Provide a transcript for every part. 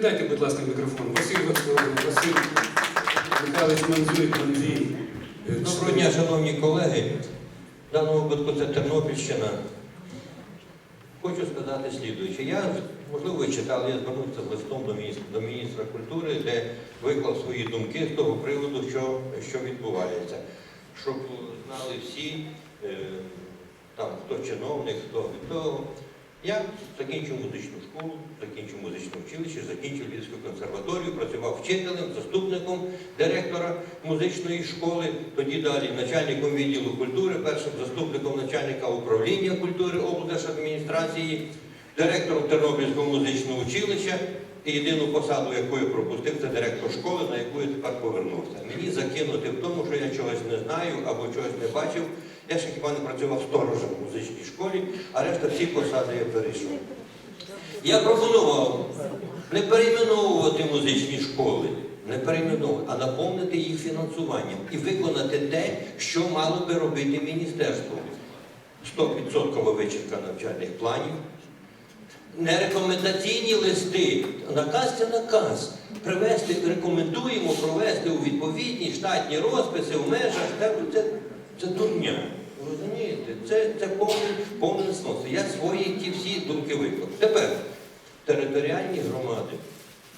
Передайте, будь ласка, мікрофон. Василь, Михайлович Манзуй, Манзій. Доброго дня, шановні колеги. В даному випадку це Тернопільщина. Хочу сказати слідуюче. Я, можливо, ви читали, я звернувся листом до міністра, до міністра культури, де виклав свої думки з того приводу, що, що відбувається. Щоб знали всі, е, там, хто чиновник, хто від того. Я закінчив музичну школу, закінчив музичне училище, закінчив Львівську консерваторію, працював вчителем, заступником директора музичної школи, тоді далі начальником відділу культури, першим заступником начальника управління культури облдержадміністрації, директором Тернопільського музичного училища. І єдину посаду, яку я пропустив, це директор школи, на яку я тепер повернувся. Мені закинути в тому, що я чогось не знаю або чогось не бачив. Я ще хіба не працював сторожем в музичній школі, а решта всі посади я перейшов. Я пропонував не перейменовувати музичні школи, не перейменовувати, а наповнити їх фінансуванням і виконати те, що мало би робити міністерство. 100% вичерка навчальних планів, не рекомендаційні листи, наказ це наказ. Привести, рекомендуємо провести у відповідні штатні розписи в межах, це, це, це дурня. Розумієте? Це, це повне, повне снос. Я свої ті всі думки виклав. Тепер територіальні громади.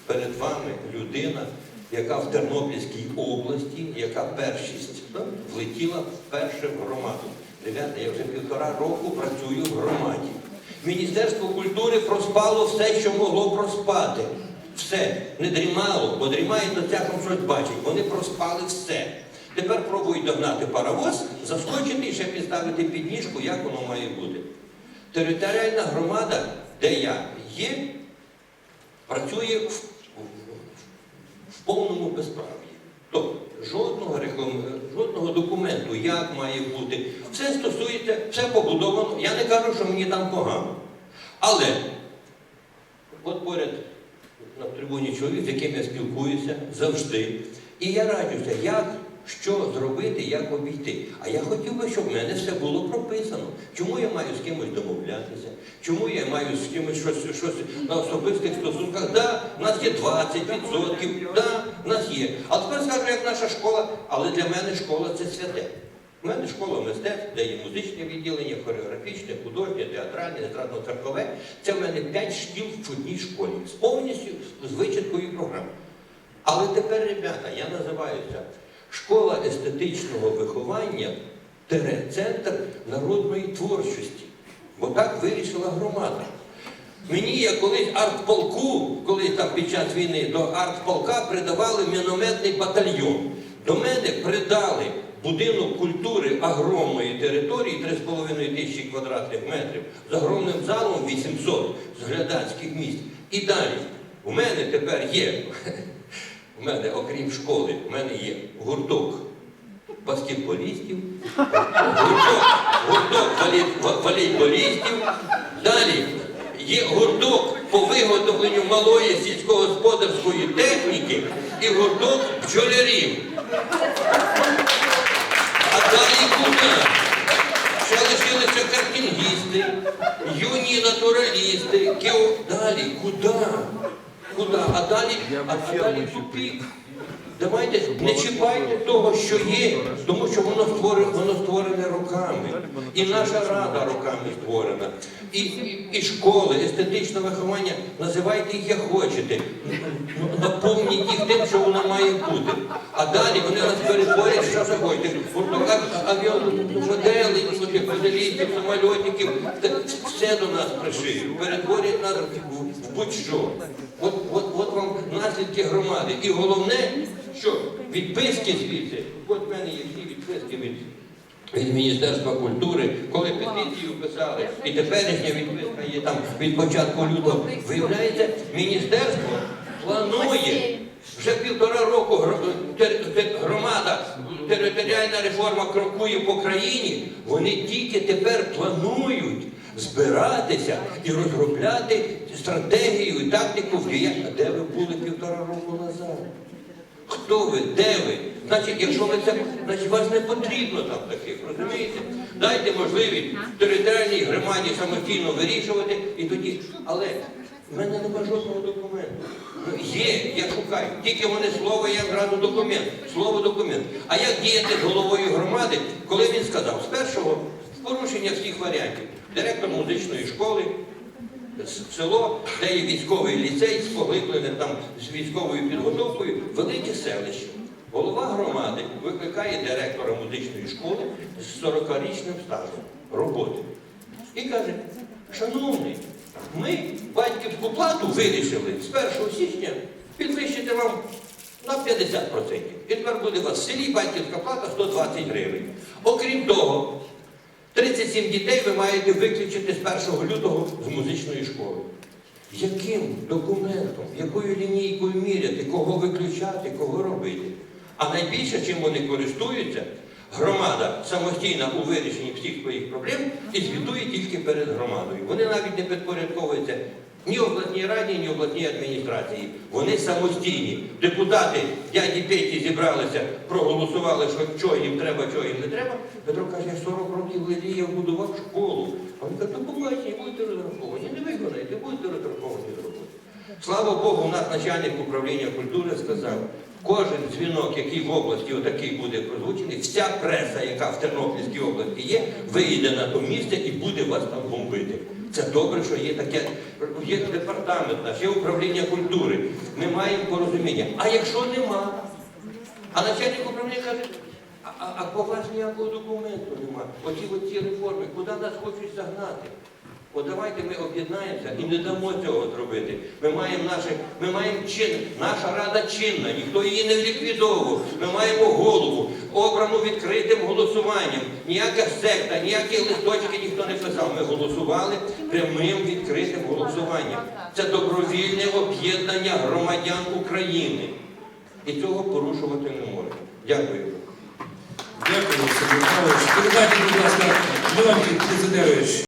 Перед вами людина, яка в Тернопільській області, яка першість да, влетіла вперше в громаду. Ребята, я вже півтора року працюю в громаді. Міністерство культури проспало все, що могло проспати. Все. Не дрімало, бо дрімає, то цяком щось бачить. Вони проспали все. Тепер пробують догнати паровоз, заскочити і ще підставити підніжку, як воно має бути. Територіальна громада, де я є, працює в, в- в повному безправ'ї. Тобто жодного, жодного документу, як має бути. Все стосується, все побудовано. Я не кажу, що мені там погано. Але от поряд на трибуні чоловік, з яким я спілкуюся завжди. І я раджуся, як, що зробити, як обійти. А я хотів би, щоб в мене все було прописано. Чому я маю з кимось домовлятися? Чому я маю з кимось щось, щось на особистих стосунках? Да, в нас є 20%, да, в нас є. А тепер скажу, як наша школа, але для мене школа це святе. У мене школа мистецтв, де є музичне відділення, хореографічне, художнє, театральне, естрадно-церкове. Це в мене 5 шкіл в одній школі з повністю з вичаткою програми. Але тепер, ребята, я називаюся школа естетичного виховання центр народної творчості. Бо так вирішила громада. Мені я колись артполку, коли там під час війни до артполка придавали мінометний батальйон. До мене придали будинок культури огромної території 3,5 тисячі квадратних метрів з огромним залом 800 з глядацьких місць. І далі у мене тепер є, у мене, окрім школи, у мене є гурток баскетболістів, гурток, гурток волейболістів. Далі є гурток по виготовленню малої сільськогосподарської техніки і гурток бджолярів. А далі куди? Ще лишилися картингісти, юні натуралісти, кео... Далі, куди? Куди? А далі, а, а далі тупік. Давайте не чіпайте того, що є, тому що воно створене, воно створене руками. І наша рада руками створена. І, і, і школи, естетичне виховання, називайте їх як хочете. Наповніть їх тим, що воно має бути. А далі вони нас перетворять, що захочете. Гурток авіамоделей, моделістів, самольотників, все до нас пришиють. Перетворять нас в будь-що. От, от, от вам наслідки громади. І головне, що відписки звідси, от в мене є всі відписки від, від Міністерства культури, коли петицію писали, і теперішня відписка є там від початку лютого. Виявляється, міністерство планує. Вже півтора року громада, територіальна реформа крокує по країні. Вони тільки тепер планують збиратися і розробляти стратегію і тактику вдіяння. А де ви були півтора року назад? Хто ви? Де ви? Значить, якщо ви це, значить вас не потрібно там таких, розумієте? Дайте можливість територіальній громаді самостійно вирішувати і тоді. Але в мене немає жодного документу. Ну Є, я шукаю. Тільки вони слово, я зразу документ. Слово документ. А як діяти з головою громади, коли він сказав, з першого в порушення всіх варіантів. Директор музичної школи, село, де є військовий ліцей з поглибленим там з військовою підготовкою, велике селище. Голова громади викликає директора музичної школи з 40-річним стажем роботи. І каже, шановний, ми батьківську плату вирішили з 1 січня підвищити вам на 50%. І тепер буде у вас в селі батьківська плата 120 гривень. Окрім того, 37 дітей ви маєте виключити з 1 лютого з музичної школи. Яким документом, якою лінійкою міряти, кого виключати, кого робити? А найбільше, чим вони користуються, громада самостійна у вирішенні всіх своїх проблем і звітує тільки перед громадою. Вони навіть не підпорядковуються ні обласній раді, ні обласній адміністрації. Вони самостійні. Депутати дяді Петі зібралися, проголосували, що чого їм треба, чого їм не треба. Петро каже, я 40 років Лелія будував школу. А він каже, то побачення, будете розраховані. Не виконайте, будете розраховані. Слава Богу, у нас начальник управління культури сказав, кожен дзвінок, який в області отакий буде прозвучений, вся преса, яка в Тернопільській області є, вийде на то місце і буде вас там бомбити. Це добре, що є таке, є департамент наш, є управління культури. Ми маємо порозуміння. А якщо нема, а начальник управління каже, а, а, а по вас ніякого документу нема. Оці оці реформи, куди нас хочуть загнати? От давайте ми об'єднаємося і не дамо цього зробити. Ми маємо наше, ми маємо чин, наша рада чинна, ніхто її не ліквідовував. Ми маємо голову, обрану відкритим голосуванням. Ніяка секта, ніякі листочки ніхто не писав. Ми голосували прямим відкритим голосуванням. Це добровільне об'єднання громадян України. І цього порушувати не можна. Дякую. Дякую, Олександр Михайлович. Передайте, будь ласка, Леонтій Дезидерович.